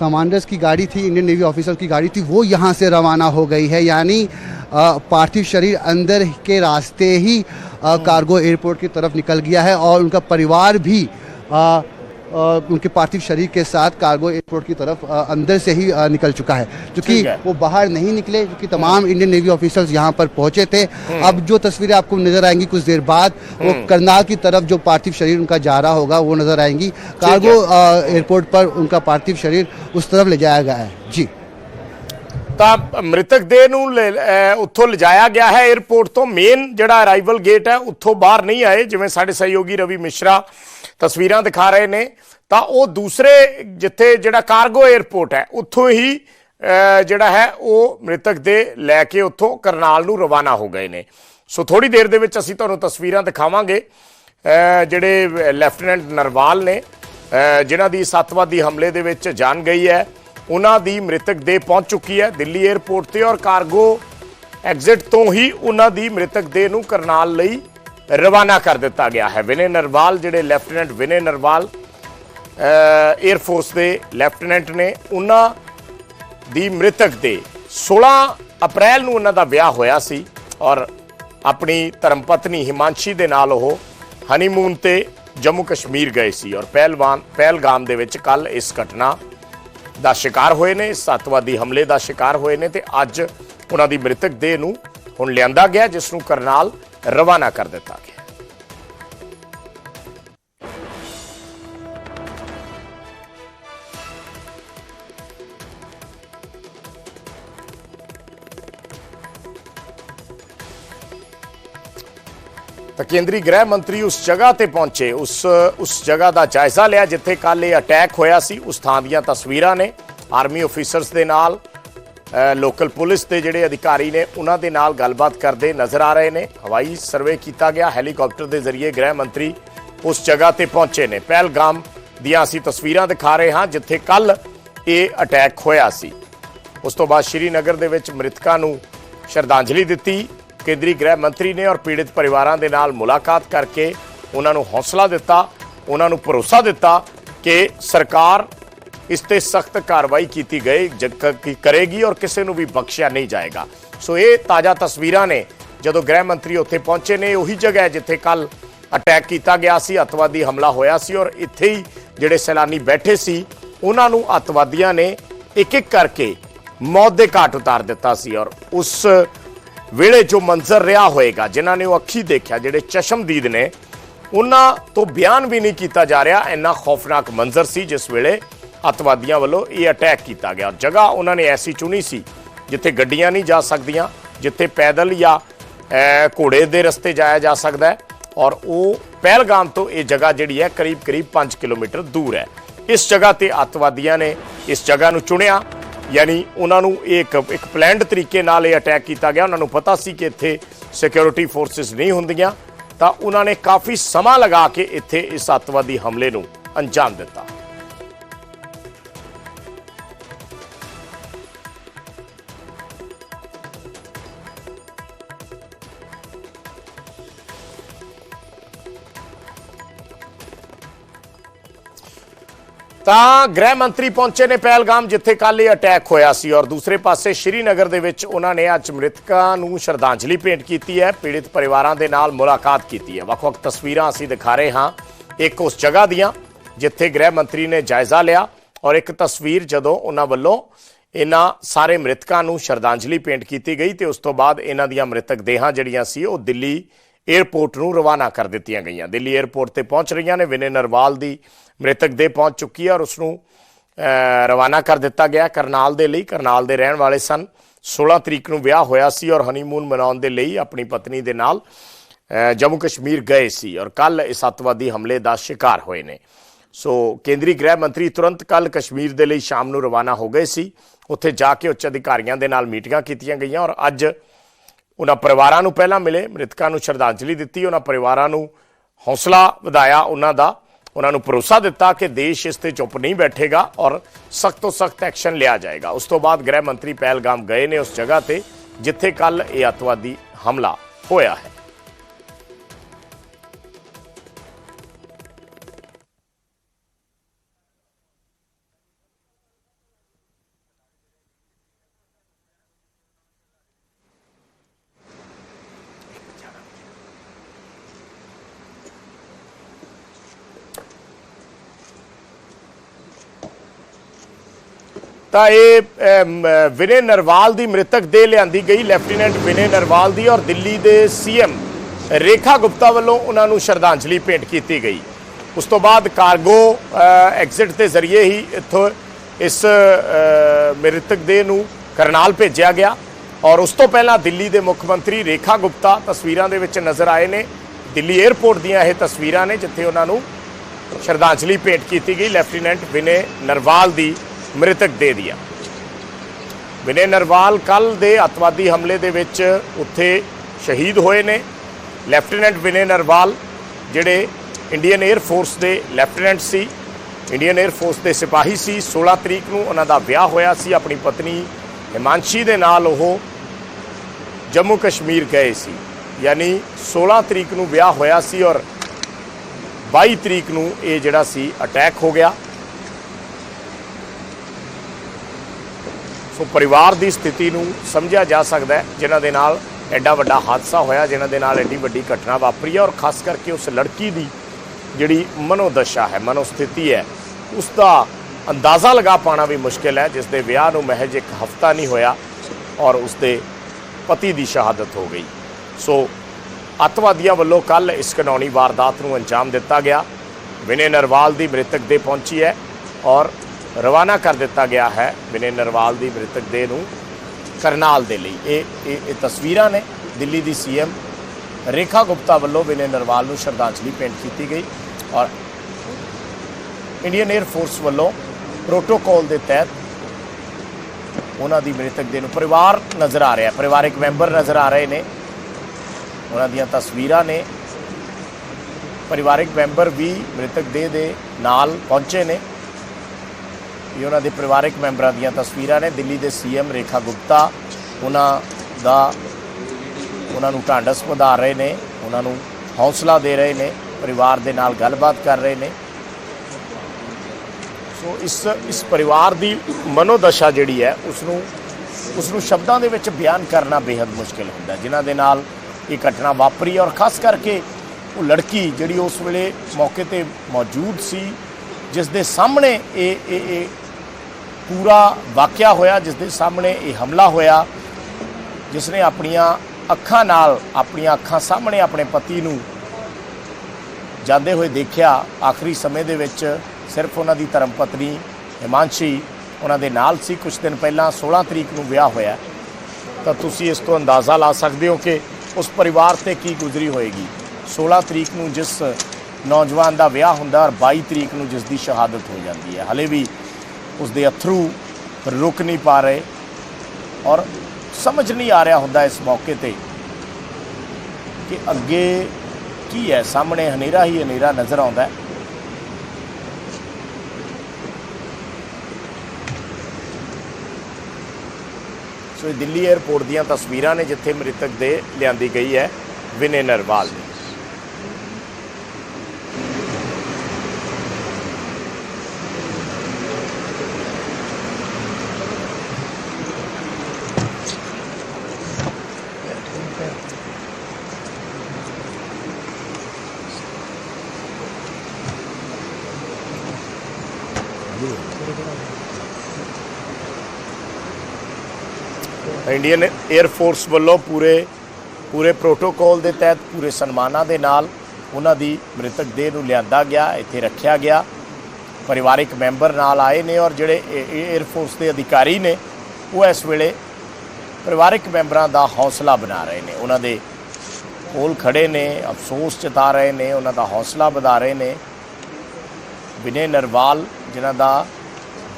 कमांडर्स की गाड़ी थी इंडियन नेवी ऑफिसर की गाड़ी थी वो यहाँ से रवाना हो गई है। यानी पार्थिव शरीर अंदर के रास्ते ही अ, कार्गो एयरपोर्ट की तरफ़ निकल गया है और उनका परिवार भी अ, उनके पार्थिव शरीर के साथ कार्गो एयरपोर्ट की तरफ अंदर से ही निकल चुका है क्योंकि वो बाहर नहीं निकले क्योंकि तमाम इंडियन नेवी ऑफिसर्स यहाँ पर पहुंचे थे अब जो तस्वीरें आपको नजर आएंगी कुछ देर बाद वो करनाल की तरफ जो पार्थिव शरीर उनका जा रहा होगा वो नजर आएंगी कार्गो एयरपोर्ट पर उनका पार्थिव शरीर उस तरफ ले जाया गया है जी ਤਾਂ ਮ੍ਰਿਤਕ ਦੇਹ ਨੂੰ ਉੱਥੋਂ ਲਿਜਾਇਆ ਗਿਆ ਹੈ 에어ਪੋਰਟ ਤੋਂ ਮੇਨ ਜਿਹੜਾ ਅਰਾਈਵਲ ਗੇਟ ਹੈ ਉੱਥੋਂ ਬਾਹਰ ਨਹੀਂ ਆਏ ਜਿਵੇਂ ਸਾਡੇ ਸਹਿਯੋਗੀ ਰਵੀ ਮਿਸ਼ਰਾ ਤਸਵੀਰਾਂ ਦਿਖਾ ਰਹੇ ਨੇ, ਤਾਂ ਉਹ ਦੂਸਰੇ ਜਿੱਥੇ ਜਿਹੜਾ ਕਾਰਗੋ 에ਅਰਪੋਰਟ ਹੈ, ਉੱਥੋਂ ਹੀ ਜਿਹੜਾ ਹੈ, ਉਹ ਮ੍ਰਿਤਕ ਦੇ ਲੈ ਕੇ ਉੱਥੋਂ ਕਰਨਾਲ ਨੂੰ ਰਵਾਨਾ ਹੋ ਗਏ ਨੇ। ਸੋ ਥੋੜੀ ਦੇਰ ਦੇ ਵਿੱਚ ਅਸੀਂ ਤੁਹਾਨੂੰ ਤਸਵੀਰਾਂ ਦਿਖਾਵਾਂਗੇ। ਜਿਹੜੇ ਲੈਫਟੀਨੈਂਟ ਨਰਵਾਲ ਨੇ ਜਿਨ੍ਹਾਂ ਦੀ ਸੱਤਵਾਦੀ ਹਮਲੇ ਦੇ ਵਿੱਚ ਜਾਨ ਗਈ ਹੈ, ਉਹਨਾਂ ਦੀ ਮ੍ਰਿਤਕ ਦੇਹ ਪਹੁੰਚ ਚੁੱਕੀ ਹੈ ਦਿੱਲੀ 에ਅਰਪੋਰਟ ਤੇ ਔਰ ਕਾਰਗੋ ਐਗਜ਼ਿਟ ਤੋਂ ਹੀ ਉਹਨਾਂ ਦੀ ਮ੍ਰਿਤਕ ਦੇਹ ਨੂੰ ਕਰਨਾਲ ਲਈ ਰਵਾਨਾ ਕਰ ਦਿੱਤਾ ਗਿਆ ਹੈ। ਵਿਨੇ ਨਰਵਾਲ ਜਿਹੜੇ lieutenant Vinay Narwal air force ਦੇ ਲੈਫਟੀਨੈਂਟ ਨੇ, ਉਹਨਾਂ ਦੀ ਮ੍ਰਿਤਕ ਦੇ 16 ਅਪ੍ਰੈਲ ਨੂੰ ਉਹਨਾਂ ਦਾ ਵਿਆਹ ਹੋਇਆ ਸੀ ਔਰ ਆਪਣੀ ਧਰਮਪਤਨੀ ਹਿਮਾਂਸ਼ੀ ਦੇ ਨਾਲ ਉਹ ਹਨੀਮੂਨ ਤੇ ਜੰਮੂ ਕਸ਼ਮੀਰ ਗਏ ਸੀ ਔਰ ਪਹਿਲਵਾਨ, ਪਹਿਲਗਾਮ ਦੇ ਵਿੱਚ ਕੱਲ ਇਸ ਘਟਨਾ ਦਾ ਸ਼ਿਕਾਰ ਹੋਏ ਨੇ ਇਸ ਅੱਤਵਾਦੀ ਹਮਲੇ ਦਾ ਸ਼ਿਕਾਰ ਹੋਏ ਨੇ ਤੇ ਅੱਜ ਉਹਨਾਂ ਦੀ ਮ੍ਰਿਤਕ ਦੇਹ ਨੂੰ ਹੁਣ ਲਿਆਂਦਾ ਗਿਆ, ਜਿਸ ਨੂੰ ਕਰਨਾਲ ਰਵਾਨਾ ਕਰ ਦਿੱਤਾ ਗਿਆ ਤਾਂ ਕੇਂਦਰੀ ਗ੍ਰਹਿ ਮੰਤਰੀ ਉਸ ਜਗ੍ਹਾ ਤੇ ਪਹੁੰਚੇ ਉਸ ਉਸ ਜਗ੍ਹਾ ਦਾ ਜਾਇਜ਼ਾ ਲਿਆ ਜਿੱਥੇ ਕੱਲ ਇਹ ਅਟੈਕ ਹੋਇਆ ਸੀ ਉਸ ਥਾਂ ਦੀਆਂ ਤਸਵੀਰਾਂ ਨੇ ਆਰਮੀ ਅਫੀਸਰਸ ਦੇ ਨਾਲ ਲੋਕਲ ਪੁਲਿਸ ਦੇ ਜਿਹੜੇ ਅਧਿਕਾਰੀ ਨੇ, ਉਹਨਾਂ ਦੇ ਨਾਲ ਗੱਲਬਾਤ ਕਰਦੇ ਨਜ਼ਰ ਆ ਰਹੇ ਨੇ। ਹਵਾਈ ਸਰਵੇ ਕੀਤਾ ਗਿਆ, ਹੈਲੀਕਾਪਟਰ ਦੇ ਜ਼ਰੀਏ ਗ੍ਰਹਿ ਮੰਤਰੀ ਉਸ ਜਗ੍ਹਾ ਤੇ ਪਹੁੰਚੇ ਨੇ। ਪਹਿਲਗਾਮ ਦੀਆਂ ਅਸੀਂ ਤਸਵੀਰਾਂ ਦਿਖਾ ਰਹੇ ਹਾਂ, ਜਿੱਥੇ ਕੱਲ ਇਹ ਅਟੈਕ ਹੋਇਆ ਸੀ। ਉਸ ਤੋਂ ਬਾਅਦ ਸ਼੍ਰੀਨਗਰ ਦੇ ਵਿੱਚ ਮ੍ਰਿਤਕਾਂ ਨੂੰ ਸ਼ਰਧਾਂਜਲੀ ਦਿੱਤੀ। ਕੇਂਦਰੀ ਗ੍ਰਹਿ ਮੰਤਰੀ ਨੇ ਔਰ ਪੀੜਿਤ ਪਰਿਵਾਰਾਂ ਦੇ ਨਾਲ ਮੁਲਾਕਾਤ ਕਰਕੇ ਉਹਨਾਂ ਨੂੰ ਹੌਸਲਾ ਦਿੱਤਾ, ਉਹਨਾਂ ਨੂੰ ਭਰੋਸਾ ਦਿੱਤਾ ਕਿ ਸਰਕਾਰ ਇਸ ਤੇ ਸਖਤ ਕਾਰਵਾਈ ਕੀਤੀ ਗਈ, ਜ- ਕਰੇਗੀ ਔਰ ਕਿਸੇ ਨੂੰ ਵੀ ਬਖਸ਼ਿਆ ਨਹੀਂ ਜਾਏਗਾ। ਸੋ ਇਹ ਤਾਜ਼ਾ ਤਸਵੀਰਾਂ ਨੇ, ਜਦੋਂ ਗ੍ਰਹਿ ਮੰਤਰੀ ਉੱਥੇ ਪਹੁੰਚੇ ਨੇ, ਉਹੀ ਜਗ੍ਹਾ ਜਿੱਥੇ ਕੱਲ ਅਟੈਕ ਕੀਤਾ ਗਿਆ ਸੀ, ਅੱਤਵਾਦੀ ਹਮਲਾ ਹੋਇਆ ਸੀ ਔਰ ਇੱਥੇ ਹੀ ਜਿਹੜੇ ਸੈਲਾਨੀ ਬੈਠੇ ਸੀ, ਉਹਨਾਂ ਨੂੰ ਅੱਤਵਾਦੀਆਂ ਨੇ ਇੱਕ ਇੱਕ ਕਰਕੇ ਮੌਤ ਦੇ ਘਾਟ ਉਤਾਰ ਦਿੱਤਾ ਸੀ ਔਰ ਉਸ ਵੇਲੇ ਜੋ ਮੰਜ਼ਰ ਰਿਹਾ ਹੋਏਗਾ, ਜਿਨ੍ਹਾਂ ਨੇ ਉਹ ਅੱਖੀ ਦੇਖਿਆ, ਜਿਹੜੇ ਚਸ਼ਮਦੀਦ ਨੇ, ਉਹਨਾਂ ਤੋਂ ਬਿਆਨ ਵੀ ਨਹੀਂ ਕੀਤਾ ਜਾ ਰਿਹਾ। ਇੰਨਾ ਖੌਫਨਾਕ ਮੰਜ਼ਰ ਸੀ ਜਿਸ ਵੇਲੇ ਅੱਤਵਾਦੀਆਂ ਵੱਲੋਂ ਇਹ ਅਟੈਕ ਕੀਤਾ ਗਿਆ। ਔਰ ਜਗ੍ਹਾ ਉਹਨਾਂ ਨੇ ਐਸੀ ਚੁਣੀ ਸੀ ਜਿੱਥੇ ਗੱਡੀਆਂ ਨਹੀਂ ਜਾ ਸਕਦੀਆਂ, ਜਿੱਥੇ ਪੈਦਲ ਜਾਂ ਘੋੜੇ ਦੇ ਰਸਤੇ ਜਾਇਆ ਜਾ ਸਕਦਾ ਹੈ ਔਰ ਉਹ ਪਹਿਲਗਾਮ ਤੋਂ ਇਹ ਜਗ੍ਹਾ ਜਿਹੜੀ ਹੈ ਕਰੀਬ ਕਰੀਬ 5 ਕਿਲੋਮੀਟਰ ਦੂਰ ਹੈ। ਇਸ ਜਗ੍ਹਾ ਤੇ ਅੱਤਵਾਦੀਆਂ ਨੇ ਇਸ ਜਗ੍ਹਾ ਨੂੰ ਚੁਣਿਆ, ਯਾਨੀ ਉਹਨਾਂ ਨੂੰ ਇਹ ਇੱਕ ਇੱਕ ਪਲਾਨਡ ਤਰੀਕੇ ਨਾਲ ਇਹ ਅਟੈਕ ਕੀਤਾ ਗਿਆ। ਉਹਨਾਂ ਨੂੰ ਪਤਾ ਸੀ ਕਿ ਇੱਥੇ ਸਿਕਿਉਰਿਟੀ ਫੋਰਸਸ ਨਹੀਂ ਹੁੰਦੀਆਂ, ਤਾਂ ਉਹਨਾਂ ਨੇ ਕਾਫੀ ਸਮਾਂ ਲਗਾ ਕੇ ਇੱਥੇ ਇਸ ਅੱਤਵਾਦੀ ਹਮਲੇ ਨੂੰ ਅੰਜਾਮ ਦਿੱਤਾ। ਤਾਂ ਗ੍ਰਹਿ ਮੰਤਰੀ ਪਹੁੰਚੇ ਨੇ ਪਹਿਲਗਾਮ, ਜਿੱਥੇ ਕੱਲ ਇਹ ਅਟੈਕ ਹੋਇਆ ਸੀ ਔਰ ਦੂਸਰੇ ਪਾਸੇ ਸ਼੍ਰੀਨਗਰ ਦੇ ਵਿੱਚ ਉਹਨਾਂ ਨੇ ਅੱਜ ਮ੍ਰਿਤਕਾਂ ਨੂੰ ਸ਼ਰਧਾਂਜਲੀ ਭੇਂਟ ਕੀਤੀ ਹੈ, ਪੀੜਿਤ ਪਰਿਵਾਰਾਂ ਦੇ ਨਾਲ ਮੁਲਾਕਾਤ ਕੀਤੀ ਹੈ। ਵੱਖ-ਵੱਖ ਤਸਵੀਰਾਂ ਅਸੀਂ ਦਿਖਾ ਰਹੇ ਹਾਂ। ਇੱਕ ਉਸ ਜਗ੍ਹਾ ਦੀਆਂ, ਜਿੱਥੇ ਗ੍ਰਹਿ ਮੰਤਰੀ ਨੇ ਜਾਇਜ਼ਾ ਲਿਆ ਔਰ ਇੱਕ ਤਸਵੀਰ ਜਦੋਂ ਉਹਨਾਂ ਵੱਲੋਂ ਇਹਨਾਂ ਸਾਰੇ ਮ੍ਰਿਤਕਾਂ ਨੂੰ ਸ਼ਰਧਾਂਜਲੀ ਭੇਂਟ ਕੀਤੀ ਗਈ ਤੇ ਉਸ ਤੋਂ ਬਾਅਦ ਇਹਨਾਂ ਦੀਆਂ ਮ੍ਰਿਤਕ ਦੇਹਾਂ ਜਿਹੜੀਆਂ ਸੀ ਉਹ ਦਿੱਲੀ ਏਅਰਪੋਰਟ ਨੂੰ ਰਵਾਨਾ ਕਰ ਦਿੱਤੀਆਂ ਗਈਆਂ। ਦਿੱਲੀ ਏਅਰਪੋਰਟ ਤੇ ਪਹੁੰਚ ਰਹੀਆਂ ਨੇ ਵਿਨੇ ਨਰਵਾਲ ਦੀ ਮ੍ਰਿਤਕ ਦੇ ਪਹੁੰਚ ਚੁੱਕੀ ਹੈ ਔਰ ਉਸ ਨੂੰ ਰਵਾਨਾ ਕਰ ਦਿੱਤਾ ਗਿਆ ਕਰਨਾਲ ਦੇ ਲਈ, ਕਰਨਾਲ ਦੇ ਰਹਿਣ ਵਾਲੇ ਸਨ। 16 ਤਰੀਕ ਨੂੰ ਵਿਆਹ ਹੋਇਆ ਸੀ ਔਰ ਹਨੀਮੂਨ ਮਨਾਉਣ ਦੇ ਲਈ ਆਪਣੀ ਪਤਨੀ ਦੇ ਨਾਲ ਜੰਮੂ ਕਸ਼ਮੀਰ ਗਏ ਸੀ ਔਰ ਕੱਲ ਇਸ ਅੱਤਵਾਦੀ ਹਮਲੇ ਦਾ ਸ਼ਿਕਾਰ ਹੋਏ ਨੇ। ਸੋ ਕੇਂਦਰੀ ਗ੍ਰਹਿ ਮੰਤਰੀ ਤੁਰੰਤ ਕੱਲ ਕਸ਼ਮੀਰ ਦੇ ਲਈ ਸ਼ਾਮ ਨੂੰ ਰਵਾਨਾ ਹੋ ਗਏ ਸੀ। ਉੱਥੇ ਜਾ ਕੇ ਉੱਚ ਅਧਿਕਾਰੀਆਂ ਦੇ ਨਾਲ ਮੀਟਿੰਗਾਂ ਕੀਤੀਆਂ ਗਈਆਂ ਔਰ ਅੱਜ ਉਹਨਾਂ ਪਰਿਵਾਰਾਂ ਨੂੰ ਪਹਿਲਾਂ ਮਿਲੇ, ਮ੍ਰਿਤਕਾਂ ਨੂੰ ਸ਼ਰਧਾਂਜਲੀ ਦਿੱਤੀ, ਉਹਨਾਂ ਪਰਿਵਾਰਾਂ ਨੂੰ ਹੌਸਲਾ ਵਧਾਇਆ, ਉਹਨਾਂ ਦਾ ਉਹਨਾਂ ਨੂੰ ਭਰੋਸਾ ਦਿੱਤਾ ਕਿ ਦੇਸ਼ ਇਸ ਤੇ ਚੁੱਪ ਨਹੀਂ ਬੈਠੇਗਾ ਔਰ ਸਖਤ ਤੋਂ ਸਖਤ ਐਕਸ਼ਨ ਲਿਆ ਜਾਏਗਾ। ਉਸ ਤੋਂ ਬਾਅਦ ਗ੍ਰਹਿ ਮੰਤਰੀ ਪਹਿਲਗਾਮ ਗਏ ਨੇ ਉਸ ਜਗ੍ਹਾ ਤੇ, ਜਿੱਥੇ ਕੱਲ ਇਹ ਅੱਤਵਾਦੀ ਹਮਲਾ ਹੋਇਆ ਹੈ। ਤਾਂ ਇਹ ਅਮ, ਵਿਨੇ ਨਰਵਾਲ ਦੀ ਮ੍ਰਿਤਕ ਦੇ ਲਿਆਂਦੀ ਗਈ ਲੈਫਟੀਨੈਂਟ ਵਿਨੇ ਨਰਵਾਲ ਦੀ ਔਰ ਦਿੱਲੀ ਦੇ ਸੀਐਮ ਰੇਖਾ ਗੁਪਤਾ ਵੱਲੋਂ ਉਹਨਾਂ ਨੂੰ ਸ਼ਰਧਾਂਜਲੀ ਭੇਂਟ ਕੀਤੀ ਗਈ। ਉਸ ਤੋਂ ਬਾਅਦ ਕਾਰਗੋ ਐਗਜ਼ਿਟ ਦੇ ਜ਼ਰੀਏ ਹੀ ਇੱਥੋਂ ਇਸ ਮ੍ਰਿਤਕ ਦੇ ਨੂੰ ਕਰਨਾਲ ਭੇਜਿਆ ਗਿਆ ਔਰ ਉਸ ਤੋਂ ਪਹਿਲਾਂ ਦਿੱਲੀ ਦੇ ਮੁੱਖ ਮੰਤਰੀ ਰੇਖਾ ਗੁਪਤਾ ਤਸਵੀਰਾਂ ਦੇ ਵਿੱਚ ਨਜ਼ਰ ਆਏ ਨੇ। ਦਿੱਲੀ 에ਅਰਪੋਰਟ ਦੀਆਂ ਇਹ ਤਸਵੀਰਾਂ ਨੇ ਜਿੱਥੇ ਉਹਨਾਂ ਨੂੰ ਸ਼ਰਧਾਂਜਲੀ ਭੇਂਟ ਕੀਤੀ ਗਈ। ਲੈਫਟੀਨੈਂਟ ਵਿਨੇ ਨਰਵਾਲ ਦੀ ਮ੍ਰਿਤਕ ਦੇ ਦਿਆ। ਵਿਨੇ ਨਰਵਾਲ ਕੱਲ ਦੇ ਅਤਵਾਦੀ ਹਮਲੇ ਦੇ ਵਿੱਚ ਉੱਥੇ ਸ਼ਹੀਦ ਹੋਏ ਨੇ। ਲੈਫਟੀਨੈਂਟ ਵਿਨੇ ਨਰਵਾਲ, ਜਿਹੜੇ ਇੰਡੀਅਨ 에ਅਰ ਫੋਰਸ ਦੇ ਲੈਫਟੀਨੈਂਟ ਸੀ, ਇੰਡੀਅਨ 에ਅਰ ਫੋਰਸ ਦੇ ਸਿਪਾਹੀ ਸੀ 16 ਤਰੀਕ ਨੂੰ ਉਹਨਾਂ ਦਾ ਵਿਆਹ ਹੋਇਆ ਸੀ। ਆਪਣੀ ਪਤਨੀ ਹਿਮਾਂਸ਼ੀ ਦੇ ਨਾਲ ਉਹ ਜੰਮੂ ਕਸ਼ਮੀਰ ਗਏ ਸੀ। ਯਾਨੀ 16 ਤਰੀਕ ਨੂੰ ਵਿਆਹ ਹੋਇਆ ਸੀ ਔਰ 22 ਤਰੀਕ ਨੂੰ ਇਹ ਜਿਹੜਾ ਸੀ, ਅਟੈਕ ਹੋ ਗਿਆ। ਸੋ ਪਰਿਵਾਰ ਦੀ ਸਥਿਤੀ ਨੂੰ ਸਮਝਿਆ ਜਾ ਸਕਦਾ ਹੈ, ਜਿਨ੍ਹਾਂ ਦੇ ਨਾਲ ਐਡਾ ਵੱਡਾ ਹਾਦਸਾ ਹੋਇਆ, ਜਿਨ੍ਹਾਂ ਦੇ ਨਾਲ ਐਡੀ ਵੱਡੀ ਘਟਨਾ ਵਾਪਰੀ ਹੈ ਔਰ ਖਾਸ ਕਰਕੇ ਉਸ ਲੜਕੀ ਦੀ ਜਿਹੜੀ ਮਨੋਦਸ਼ਾ ਹੈ, ਮਨੋਸਥਿਤੀ ਹੈ, ਉਸ ਦਾ ਅੰਦਾਜ਼ਾ ਲਗਾ ਪਾਣਾ ਵੀ ਮੁਸ਼ਕਿਲ ਹੈ, ਜਿਸ ਦੇ ਵਿਆਹ ਨੂੰ ਮਹਿਜ ਇੱਕ ਹਫਤਾ ਨਹੀਂ ਹੋਇਆ ਔਰ ਉਸ ਦੇ ਪਤੀ ਦੀ ਸ਼ਹਾਦਤ ਹੋ ਗਈ। ਸੋ ਅੱਤਵਾਦੀਆਂ ਵੱਲੋਂ ਕੱਲ ਇਸ ਕਾਨੂੰਨੀ ਵਾਰਦਾਤ ਨੂੰ ਅੰਜਾਮ ਦਿੱਤਾ ਗਿਆ। ਵਿਨੇ ਨਰਵਾਲ ਦੀ ਮ੍ਰਿਤਕ ਦੇ ਪਹੁੰਚੀ ਹੈ ਔਰ ਰਵਾਨਾ ਕਰ ਦਿੱਤਾ ਗਿਆ ਹੈ ਵਿਨੇ ਨਰਵਾਲ ਦੀ ਮ੍ਰਿਤਕ ਦੇਹ ਨੂੰ ਕਰਨਾਲ ਦੇ ਲਈ। ਇਹ ਇਹ ਇਹ ਤਸਵੀਰਾਂ ਨੇ ਦਿੱਲੀ ਦੀ ਸੀਐਮ ਰੇਖਾ ਗੁਪਤਾ ਵੱਲੋਂ ਵਿਨੇ ਨਰਵਾਲ ਨੂੰ ਸ਼ਰਧਾਂਜਲੀ ਭੇਂਟ ਕੀਤੀ ਗਈ ਔਰ ਇੰਡੀਅਨ 에ਅਰ ਫੋਰਸ ਵੱਲੋਂ ਪ੍ਰੋਟੋਕਾਲ ਦੇ ਤਹਿਤ ਉਹਨਾਂ ਦੀ ਮ੍ਰਿਤਕ ਦੇ ਨੂੰ ਪਰਿਵਾਰ ਨਜ਼ਰ ਆ ਰਿਹਾ ਪਰਿਵਾਰਿਕ ਮੈਂਬਰ ਨਜ਼ਰ ਆ ਰਹੇ ਨੇ। ਉਹਨਾਂ ਦੀਆਂ ਤਸਵੀਰਾਂ ਨੇ। ਪਰਿਵਾਰਿਕ ਮੈਂਬਰ ਵੀ ਮ੍ਰਿਤਕ ਦੇ ਦੇ ਨਾਲ ਪਹੁੰਚੇ ਨੇ। ਇਹ ਉਹਨਾਂ ਦੇ ਪਰਿਵਾਰਕ ਮੈਂਬਰਾਂ ਦੀਆਂ ਤਸਵੀਰਾਂ ਨੇ। ਦਿੱਲੀ ਦੇ ਸੀਐਮ ਰੇਖਾ ਗੁਪਤਾ ਉਹਨਾਂ ਦਾ ਉਹਨਾਂ ਨੂੰ ਢਾਂਡਸ ਵਧਾ ਰਹੇ ਨੇ, ਉਹਨਾਂ ਨੂੰ ਹੌਸਲਾ ਦੇ ਰਹੇ ਨੇ, ਪਰਿਵਾਰ ਦੇ ਨਾਲ ਗੱਲਬਾਤ ਕਰ ਰਹੇ ਨੇ। ਸੋ ਇਸ ਇਸ ਪਰਿਵਾਰ ਦੀ ਮਨੋਦਸ਼ਾ ਜਿਹੜੀ ਹੈ ਉਸ ਨੂੰ ਉਸ ਨੂੰ ਸ਼ਬਦਾਂ ਦੇ ਵਿੱਚ ਬਿਆਨ ਕਰਨਾ ਬੇहद ਮੁਸ਼ਕਿਲ ਹੁੰਦਾ ਜਿਨ੍ਹਾਂ ਦੇ ਨਾਲ ਇਹ ਘਟਨਾ ਵਾਪਰੀ ਔਰ ਖਾਸ ਕਰਕੇ ਉਹ ਲੜਕੀ ਜਿਹੜੀ ਉਸ ਵੇਲੇ ਮੌਕੇ ਤੇ ਮੌਜੂਦ ਸੀ, ਜਿਸ ਦੇ ਸਾਹਮਣੇ ਇਹ ਇਹ ਪੂਰਾ ਵਾਕਿਆ ਹੋਇਆ ਜਿਸ ਦੇ ਸਾਹਮਣੇ ਇਹ ਹਮਲਾ ਹੋਇਆ ਜਿਸ ਨੇ ਆਪਣੀਆਂ ਅੱਖਾਂ ਨਾਲ ਆਪਣੀਆਂ ਅੱਖਾਂ ਸਾਹਮਣੇ ਆਪਣੇ ਪਤੀ ਨੂੰ ਜਾਂਦੇ ਹੋਏ ਦੇਖਿਆ, ਆਖਰੀ ਸਮੇਂ ਦੇ ਵਿੱਚ ਸਿਰਫ ਉਹਨਾਂ ਦੀ ਧਰਮ ਪਤਨੀ ਹਿਮਾਂਸ਼ੀ, ਉਹਨਾਂ ਦੇ ਨਾਲ ਸੀ। ਕੁਝ ਦਿਨ ਪਹਿਲਾਂ 16 ਤਰੀਕ ਨੂੰ ਵਿਆਹ ਹੋਇਆ। ਤਾਂ ਤੁਸੀਂ ਇਸ ਤੋਂ ਅੰਦਾਜ਼ਾ ਲਾ ਸਕਦੇ ਹੋ ਕਿ ਉਸ ਪਰਿਵਾਰ ਤੇ ਕੀ ਗੁਜ਼ਰੀ ਹੋਏਗੀ। 16 ਤਰੀਕ ਨੂੰ ਜਿਸ ਨੌਜਵਾਨ ਦਾ ਵਿਆਹ ਹੁੰਦਾ ਔਰ 22 ਤਰੀਕ ਨੂੰ ਜਿਸ ਦੀ ਸ਼ਹਾਦਤ ਹੋ ਜਾਂਦੀ ਹੈ। ਹਲੇ ਵੀ ਉਸ ਦੇ ਅਥਰੂ ਰੁਕ ਨਹੀਂ ਪਾ ਰਹੇ ਔਰ ਸਮਝ ਨਹੀਂ ਆ ਰਿਹਾ ਹੁੰਦਾ ਇਸ ਮੌਕੇ ਤੇ ਕਿ ਅੱਗੇ ਕੀ ਹੈ। ਸਾਹਮਣੇ ਹਨੇਰਾ ਹੀ ਹਨੇਰਾ ਨਜ਼ਰ ਆਉਂਦਾ ਹੈ। ਸੋ ਇਹ ਦਿੱਲੀ 에ਅਰਪੋਰਟ ਦੀਆਂ ਤਸਵੀਰਾਂ ਨੇ ਜਿੱਥੇ ਮ੍ਰਿਤਕ ਦੇ ਲਿਆਂਦੀ ਗਈ ਹੈ ਵਿਨੇ ਨਰਵਾਲ ਦੀ। ਇੰਡੀਅਨ 에ਅਰ ਫੋਰਸ ਵੱਲੋਂ ਪੂਰੇ ਪੂਰੇ ਪ੍ਰੋਟੋਕੋਲ ਦੇ ਤਹਿਤ, ਪੂਰੇ ਸਨਮਾਨਾਂ ਦੇ ਨਾਲ ਉਹਨਾਂ ਦੀ ਮ੍ਰਿਤਕ ਦੇਹ ਨੂੰ ਲਿਆਂਦਾ ਗਿਆ, ਇੱਥੇ ਰੱਖਿਆ ਗਿਆ। ਪਰਿਵਾਰਿਕ ਮੈਂਬਰ ਨਾਲ ਆਏ ਨੇ ਔਰ ਜਿਹੜੇ 에ਅਰ ਫੋਰਸ ਦੇ ਅਧਿਕਾਰੀ ਨੇ, ਉਹ ਇਸ ਵੇਲੇ ਪਰਿਵਾਰਿਕ ਮੈਂਬਰਾਂ ਦਾ ਹੌਸਲਾ ਬਣਾ ਰਹੇ ਨੇ। ਉਹਨਾਂ ਦੇ ਕੋਲ ਖੜੇ ਨੇ, ਅਫਸੋਸ ਜਤਾ ਰਹੇ ਨੇ, ਉਹਨਾਂ ਦਾ ਹੌਸਲਾ ਵਧਾ ਰਹੇ ਨੇ। ਵਿਨੇ ਨਰਵਾਲ, ਜਿਨ੍ਹਾਂ ਦਾ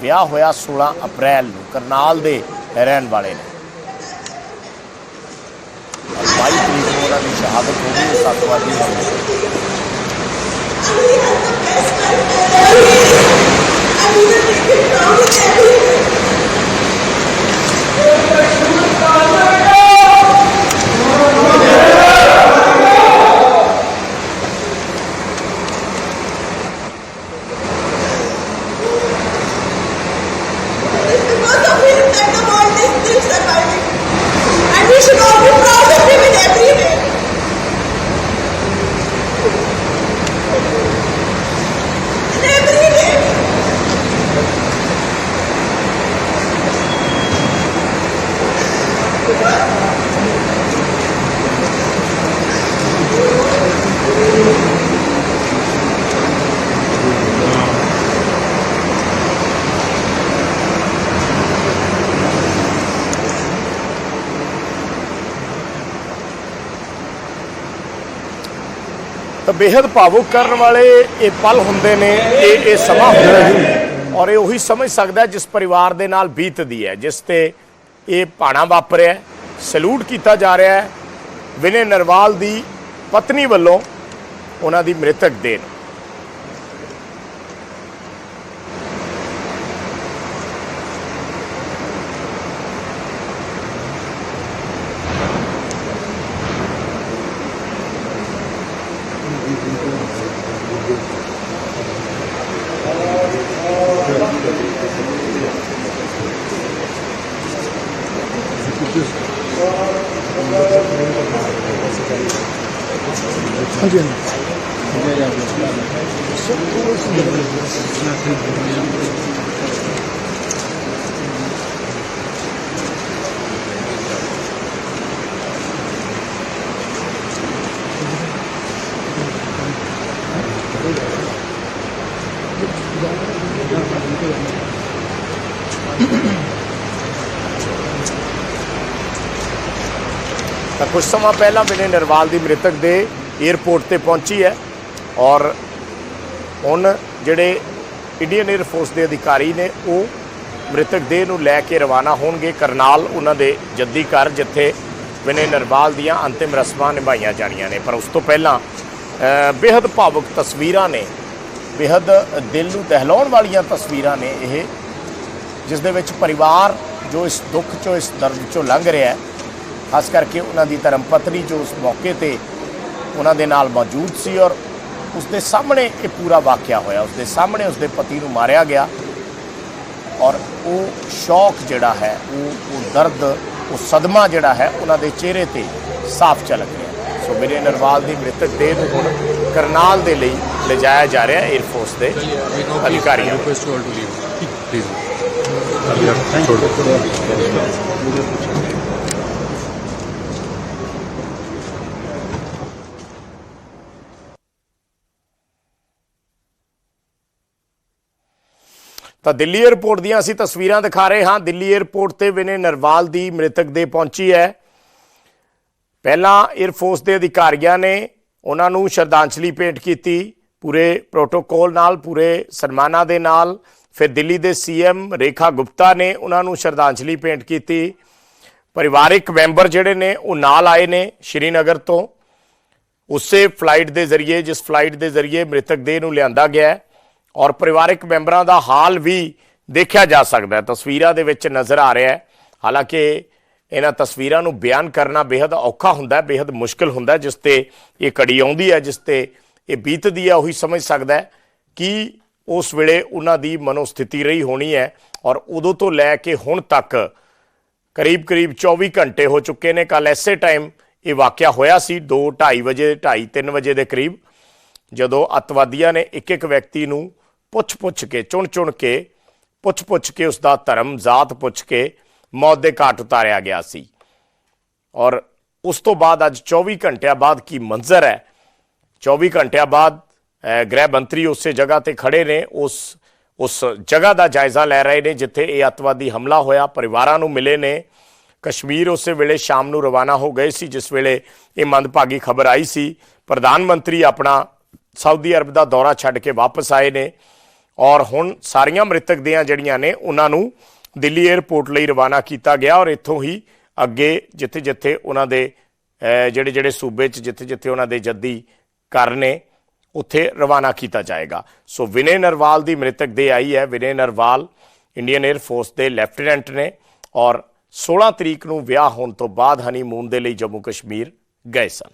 ਵਿਆਹ ਹੋਇਆ 16 ਅਪ੍ਰੈਲ ਨੂੰ, ਕਰਨਾਲ ਦੇ ਰਹਿਣ ਵਾਲੇ ਨੇ। 22 लीडरों की शहादत हो गई सत्त वादी Because of him that the world is still surviving. And we should all ਬੇहद ਭਾਵੁਕ ਕਰਨ ਵਾਲੇ ਇਹ ਪਲ ਹੁੰਦੇ ਨੇ, ਇਹ ਇਹ ਸਮਾਂ ਹੁੰਦਾ ਹੈ ਔਰ ਇਹ ਉਹੀ ਸਮਝ ਸਕਦਾ ਜਿਸ ਪਰਿਵਾਰ ਦੇ ਨਾਲ ਬੀਤਦੀ ਹੈ, ਜਿਸ ਤੇ ਇਹ ਭਾਣਾ ਵਾਪਰਿਆ ਹੈ। ਸਲੂਟ ਕੀਤਾ ਜਾ ਰਿਹਾ ਹੈ ਵਿਨੇ ਨਰਵਾਲ ਦੀ ਪਤਨੀ ਵੱਲੋਂ ਉਹਨਾਂ ਦੀ ਮ੍ਰਿਤਕ ਦੇਹ ਤਾਂ ਕੁਝ ਸਮਾਂ ਪਹਿਲਾਂ ਵਿਨੇ ਨਰਵਾਲ ਦੀ ਮ੍ਰਿਤਕ ਦੇ 에ਅਰਪੋਰਟ ਤੇ ਪਹੁੰਚੀ ਹੈ ਔਰ ਹੁਣ ਜਿਹੜੇ ਇੰਡੀਅਨ 에ਅਰ ਫੋਰਸ ਦੇ ਅਧਿਕਾਰੀ ਨੇ, ਉਹ ਮ੍ਰਿਤਕ ਦੇਹ ਨੂੰ ਲੈ ਕੇ ਰਵਾਨਾ ਹੋਣਗੇ। ਕਰਨਾਲ ਉਹਨਾਂ ਦੇ ਜੱਦੀ ਘਰ, ਜਿੱਥੇ ਵਿਨੇ ਨਰਵਾਲ ਦੀਆਂ ਅੰਤਿਮ ਰਸਮਾਂ ਨਿਭਾਈਆਂ ਜਾਣੀਆਂ ਨੇ। ਪਰ ਉਸ ਤੋਂ ਪਹਿਲਾਂ ਬੇहद ਭਾਵੁਕ ਤਸਵੀਰਾਂ ਨੇ ਬੇहद ਦਿਲ ਨੂੰ ਦਹਿਲਾਉਣ ਵਾਲੀਆਂ ਤਸਵੀਰਾਂ ਨੇ ਇਹ, ਜਿਸ ਦੇ ਵਿੱਚ ਪਰਿਵਾਰ ਜੋ ਇਸ ਦੁੱਖ ਚੋਂ, ਇਸ ਦਰਦ ਚੋਂ ਲੰਘ ਰਿਹਾ ਹੈ। ਖਾਸ ਕਰਕੇ ਉਹਨਾਂ ਦੀ ਧਰਮ ਪਤਨੀ ਜੋ ਉਸ ਮੌਕੇ ਤੇ ਉਹਨਾਂ ਦੇ ਨਾਲ ਮੌਜੂਦ ਸੀ ਔਰ ਉਸ ਦੇ ਸਾਹਮਣੇ ਇਹ ਪੂਰਾ ਵਾਕਿਆ ਹੋਇਆ ਉਸ ਦੇ ਸਾਹਮਣੇ ਉਸ ਦੇ ਪਤੀ ਨੂੰ ਮਾਰਿਆ ਗਿਆ ਔਰ ਉਹ ਸ਼ੌਕ ਜਿਹੜਾ ਹੈ ਉਹ ਉਹ ਦਰਦ ਉਹ ਸਦਮਾ ਜਿਹੜਾ ਹੈ ਉਹਨਾਂ ਦੇ ਚਿਹਰੇ ਤੇ ਸਾਫ਼ ਝਲਕ ਗਿਆ ਸੋ ਮੇਰੇ ਨਰਵਾਲ ਦੀ ਮ੍ਰਿਤਕ ਦੇਹ ਨੂੰ ਹੁਣ ਕਰਨਾਲ ਦੇ ਲਈ ਲਿਜਾਇਆ ਜਾ ਰਿਹਾ 에ਅਰ ਫੋਰਸ ਦੇ ਅਧਿਕਾਰੀਆਂ ਤਾਂ ਦਿੱਲੀ 에ਅਰਪੋਰਟ ਦੀਆਂ ਅਸੀਂ ਤਸਵੀਰਾਂ ਦਿਖਾ ਰਹੇ ਹਾਂ। ਦਿੱਲੀ 에ਅਰਪੋਰਟ ਤੇ ਵਿਨੇ ਨਰਵਾਲ ਦੀ ਮ੍ਰਿਤਕ ਦੇ ਪਹੁੰਚੀ ਹੈ। ਪਹਿਲਾਂ 에ਅਰਫੋਰਸ ਦੇ ਅਧਿਕਾਰੀਆਂ ਨੇ ਉਹਨਾਂ ਨੂੰ ਸ਼ਰਧਾਂਜਲੀ ਭੇਂਟ ਕੀਤੀ ਪੂਰੇ ਪ੍ਰੋਟੋਕੋਲ ਨਾਲ, ਪੂਰੇ ਸਨਮਾਨਾਂ ਦੇ ਨਾਲ। ਫਿਰ ਦਿੱਲੀ ਦੇ ਸੀਐਮ ਰੇਖਾ ਗੁਪਤਾ ਨੇ ਉਹਨਾਂ ਨੂੰ ਸ਼ਰਧਾਂਜਲੀ ਭੇਂਟ ਕੀਤੀ। ਪਰਿਵਾਰਿਕ ਮੈਂਬਰ ਜਿਹੜੇ ਨੇ ਉਹ ਨਾਲ ਆਏ ਨੇ ਸ਼੍ਰੀਨਗਰ ਤੋਂ। ਉਸੇ ਫਲਾਈਟ ਦੇ ਜ਼ਰੀਏ, ਜਿਸ ਫਲਾਈਟ ਦੇ ਜ਼ਰੀਏ ਮ੍ਰਿਤਕ ਦੇਹ ਨੂੰ ਲਿਆਂਦਾ ਗਿਆ ਹੈ। ਔਰ ਪਰਿਵਾਰਕ ਮੈਂਬਰਾਂ ਦਾ ਹਾਲ ਵੀ ਦੇਖਿਆ ਜਾ ਸਕਦਾ ਹੈ। ਤਸਵੀਰਾਂ ਦੇ ਵਿੱਚ ਨਜ਼ਰ ਆ ਰਿਹਾ ਹੈ। ਹਾਲਾਂਕਿ ਇਹਨਾਂ ਤਸਵੀਰਾਂ ਨੂੰ ਬਿਆਨ ਕਰਨਾ ਬੇहद ਔਖਾ ਹੁੰਦਾ ਹੈ ਬੇहद ਮੁਸ਼ਕਲ ਹੁੰਦਾ ਜਿਸ ਤੇ ਇਹ ਕੜੀ ਆਉਂਦੀ ਹੈ, ਜਿਸ ਤੇ ਇਹ ਬੀਤਦੀ ਹੈ, ਉਹੀ ਸਮਝ ਸਕਦਾ ਹੈ ਕਿ ਉਸ ਵੇਲੇ ਉਹਨਾਂ ਦੀ ਮਨੋਸਥਿਤੀ ਰਹੀ ਹੋਣੀ ਹੈ ਔਰ ਉਦੋਂ ਤੋਂ ਲੈ ਕੇ ਹੁਣ ਤੱਕ ਕਰੀਬ-ਕਰੀਬ 24 ਘੰਟੇ ਹੋ ਚੁੱਕੇ ਨੇ। ਕੱਲ ਐਸੇ ਟਾਈਮ ਇਹ ਵਾਕਿਆ ਹੋਇਆ ਸੀ 2:30 ਵਜੇ 2:30 3 ਵਜੇ ਦੇ ਕਰੀਬ, ਜਦੋਂ ਅਤਵਾਦੀਆਂ ਨੇ ਇੱਕ ਇੱਕ ਵਿਅਕਤੀ ਨੂੰ ਪੁੱਛ-ਪੁੱਛ ਕੇ, ਚੁਣ-ਚੁਣ ਕੇ, ਪੁੱਛ-ਪੁੱਛ ਕੇ ਉਸ ਦਾ ਧਰਮ, ਜ਼ਾਤ ਪੁੱਛ ਕੇ ਮੌਤ ਦੇ ਘਾਟ ਉਤਾਰਿਆ ਗਿਆ ਸੀ। ਔਰ ਉਸ ਤੋਂ ਬਾਅਦ ਅੱਜ 24 ਘੰਟਿਆਂ ਬਾਅਦ ਕੀ ਮੰਜ਼ਰ ਹੈ? 24 ਘੰਟਿਆਂ ਬਾਅਦ ਗ੍ਰਹਿ ਮੰਤਰੀ ਉਸੇ ਜਗ੍ਹਾ ਤੇ ਖੜੇ ਨੇ, ਉਸ ਉਸ ਜਗ੍ਹਾ ਦਾ ਜਾਇਜ਼ਾ ਲੈ ਰਹੇ ਨੇ ਜਿੱਥੇ ਇਹ ਅੱਤਵਾਦੀ ਹਮਲਾ ਹੋਇਆ, ਪਰਿਵਾਰਾਂ ਨੂੰ ਮਿਲੇ ਨੇ। ਕਸ਼ਮੀਰ ਉਸੇ ਵੇਲੇ ਸ਼ਾਮ ਨੂੰ ਰਵਾਨਾ ਹੋ ਗਏ ਸੀ, ਜਿਸ ਵੇਲੇ ਇਹ ਮੰਦਭਾਗੀ ਖਬਰ ਆਈ ਸੀ। ਪ੍ਰਧਾਨ ਮੰਤਰੀ ਆਪਣਾ ਸਾਊਦੀ ਅਰਬ ਦਾ ਦੌਰਾ ਛੱਡ ਕੇ ਵਾਪਸ ਆਏ ਨੇ। ਔਰ ਹੁਣ ਸਾਰੀਆਂ ਮ੍ਰਿਤਕ ਦੀਆਂ ਜਿਹੜੀਆਂ ਨੇ, ਉਹਨਾਂ ਨੂੰ ਦਿੱਲੀ 에ਅਰਪੋਰਟ ਲਈ ਰਵਾਨਾ ਕੀਤਾ ਗਿਆ ਔਰ ਇੱਥੋਂ ਹੀ ਅੱਗੇ ਜਿੱਥੇ ਜਿੱਥੇ ਉਹਨਾਂ ਦੇ ਜਿਹੜੇ ਜਿਹੜੇ ਸੂਬੇ 'ਚ ਜਿੱਥੇ ਜਿੱਥੇ ਉਹਨਾਂ ਦੇ ਜੱਦੀ ਘਰ ਨੇ, ਉੱਥੇ ਰਵਾਨਾ ਕੀਤਾ ਜਾਏਗਾ। ਸੋ ਵਿਨੇ ਨਰਵਾਲ ਦੀ ਮ੍ਰਿਤਕ ਦੇ ਆਈ ਹੈ। Vinay Narwal Indian air force ਦੇ ਲੈਫਟੀਨੈਂਟ ਨੇ ਔਰ 16 ਤਰੀਕ ਨੂੰ ਵਿਆਹ ਹੋਣ ਤੋਂ ਬਾਅਦ ਹਨੀਮੂਨ ਦੇ ਲਈ ਜੰਮੂ ਕਸ਼ਮੀਰ ਗਏ ਸਨ।